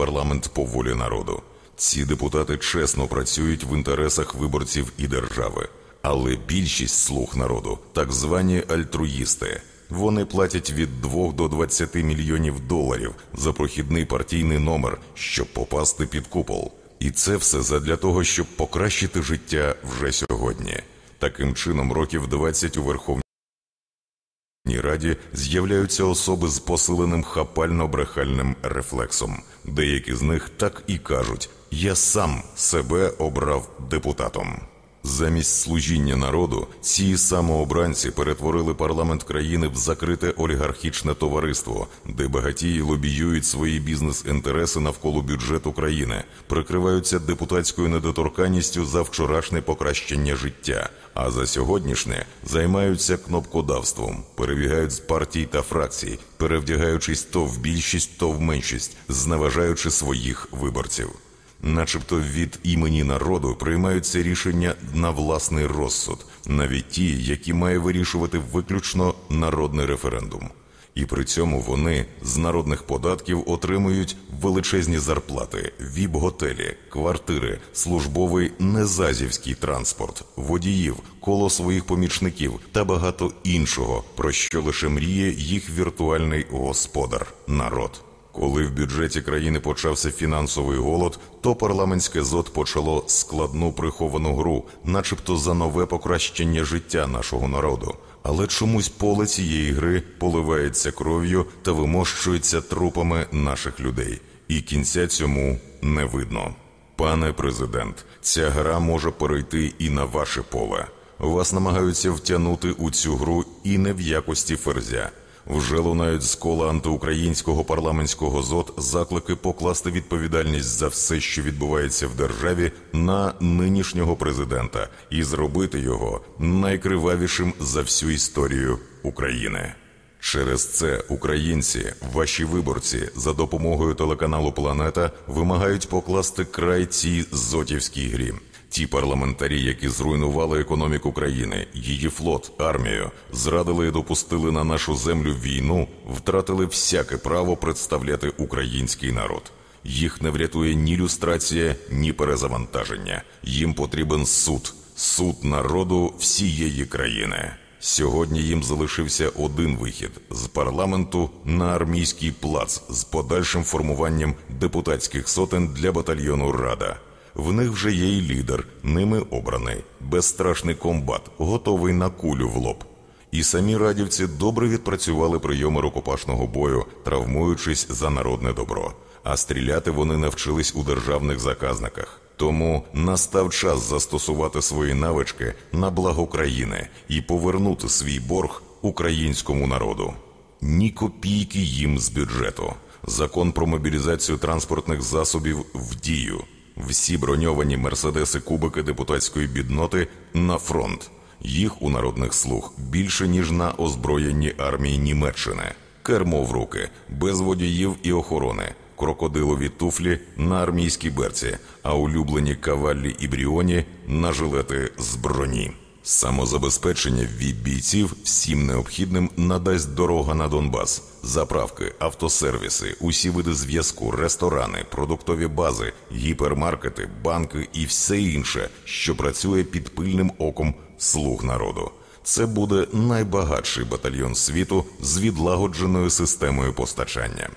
парламент по волі народу. Ці депутати чесно працюють в інтересах виборців і держави. Але більшість слуг народу так звані альтруїсти. Вони платять від 2 до 20 мільйонів доларів за прохідний партійний номер, щоб попасти під купол. І це все задля того, щоб покращити життя вже сьогодні. Таким чином, років 20 у Верховній Раді з'являються особи з посиленим хапально-брехальним рефлексом. Деякі з них так і кажуть: я сам себе обрав депутатом. Замість служіння народу ці самообранці перетворили парламент країни в закрите олігархічне товариство, де багатії лобіюють свої бізнес-інтереси навколо бюджету країни, прикриваються депутатською недоторканністю за вчорашнє покращення життя, а за сьогоднішнє займаються кнопкодавством, перебігають з партій та фракцій, перевдягаючись то в більшість, то в меншість, зневажаючи своїх виборців начебто від імені народу приймаються рішення на власний розсуд, навіть ті, які має вирішувати виключно народний референдум. І при цьому вони з народних податків отримують величезні зарплати, віп-готелі, квартири, службовий незазівський транспорт, водіїв, коло своїх помічників та багато іншого, про що лише мріє їх віртуальний господар народ. Коли в бюджеті країни почався фінансовий голод, то парламентське зод почало складну приховану гру, начебто за нове покращення життя нашого народу. Але чомусь поле цієї гри поливається кров'ю та вимощується трупами наших людей, і кінця цьому не видно. Пане президент, ця гра може перейти і на ваше поле. Вас намагаються втягнути у цю гру і не в якості ферзя. Вже лунають з кола антиукраїнського парламентського зод заклики покласти відповідальність за все, що відбувається в державі, на нинішнього президента і зробити його найкривавішим за всю історію України. Через це українці, ваші виборці, за допомогою телеканалу Планета вимагають покласти край цій зотівській грі. Ті парламентарі, які зруйнували економіку країни, її флот, армію, зрадили і допустили на нашу землю війну, втратили всяке право представляти український народ. Їх не врятує ні люстрація, ні перезавантаження. Їм потрібен суд, суд народу всієї країни. Сьогодні їм залишився один вихід з парламенту на армійський плац з подальшим формуванням депутатських сотень для батальйону Рада. В них вже є й лідер, ними обраний, безстрашний комбат, готовий на кулю в лоб. І самі радівці добре відпрацювали прийоми рукопашного бою, травмуючись за народне добро. А стріляти вони навчились у державних заказниках. Тому настав час застосувати свої навички на благо країни і повернути свій борг українському народу. Ні копійки їм з бюджету. Закон про мобілізацію транспортних засобів в дію. Всі броньовані мерседеси кубики депутатської бідноти на фронт. Їх у народних слуг більше ніж на озброєнні армії Німеччини, кермо в руки, без водіїв і охорони, крокодилові туфлі на армійській берці, а улюблені каваллі і бріоні на жилети з броні. Самозабезпечення від бійців всім необхідним надасть дорога на Донбас, заправки, автосервіси, усі види зв'язку, ресторани, продуктові бази, гіпермаркети, банки і все інше, що працює під пильним оком слуг народу. Це буде найбагатший батальйон світу з відлагодженою системою постачання.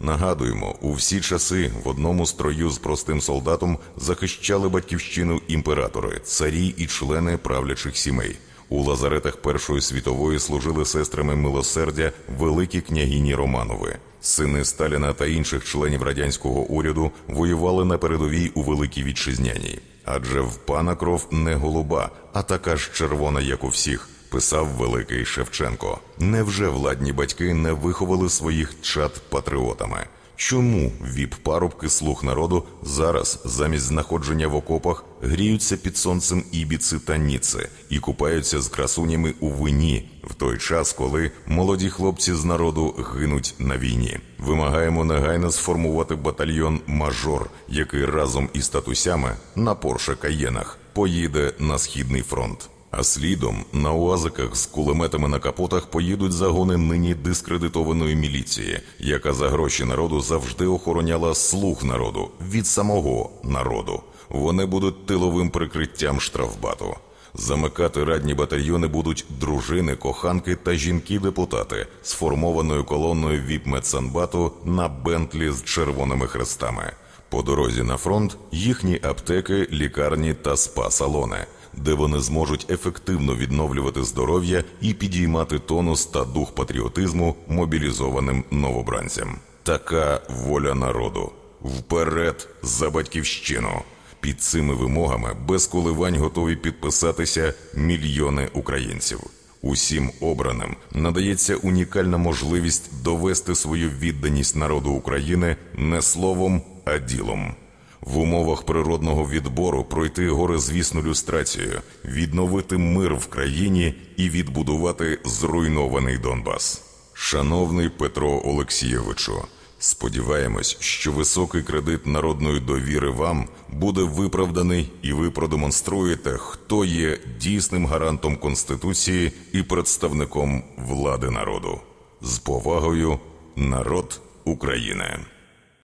Нагадуємо, у всі часи в одному строю з простим солдатом захищали батьківщину імператори, царі і члени правлячих сімей. У лазаретах Першої світової служили сестрами милосердя великі княгині Романови. Сини Сталіна та інших членів радянського уряду воювали на передовій у Великій Вітчизняній. Адже в пана кров не голуба, а така ж червона, як у всіх писав великий Шевченко. Невже владні батьки не виховали своїх чад патріотами? Чому віп парубки слуг народу зараз, замість знаходження в окопах, гріються під сонцем ібіци та ніци і купаються з красунями у вині в той час, коли молоді хлопці з народу гинуть на війні? Вимагаємо негайно сформувати батальйон мажор, який разом із татусями на Порше Каєнах поїде на східний фронт. А слідом на уазиках з кулеметами на капотах поїдуть загони нині дискредитованої міліції, яка за гроші народу завжди охороняла слух народу від самого народу. Вони будуть тиловим прикриттям штрафбату. Замикати радні батальйони будуть дружини, коханки та жінки-депутати, сформованою колоною віп-медсанбату на Бентлі з червоними хрестами. По дорозі на фронт їхні аптеки, лікарні та спа-салони, де вони зможуть ефективно відновлювати здоров'я і підіймати тонус та дух патріотизму мобілізованим новобранцям. Така воля народу. Вперед за батьківщину! Під цими вимогами без коливань готові підписатися мільйони українців. Усім обраним надається унікальна можливість довести свою відданість народу України не словом, а ділом. В умовах природного відбору пройти горизвісну люстрацію, відновити мир в країні і відбудувати зруйнований Донбас. Шановний Петро Олексійовичу, сподіваємось, що високий кредит народної довіри вам буде виправданий, і ви продемонструєте, хто є дійсним гарантом Конституції і представником влади народу. З повагою, народ України.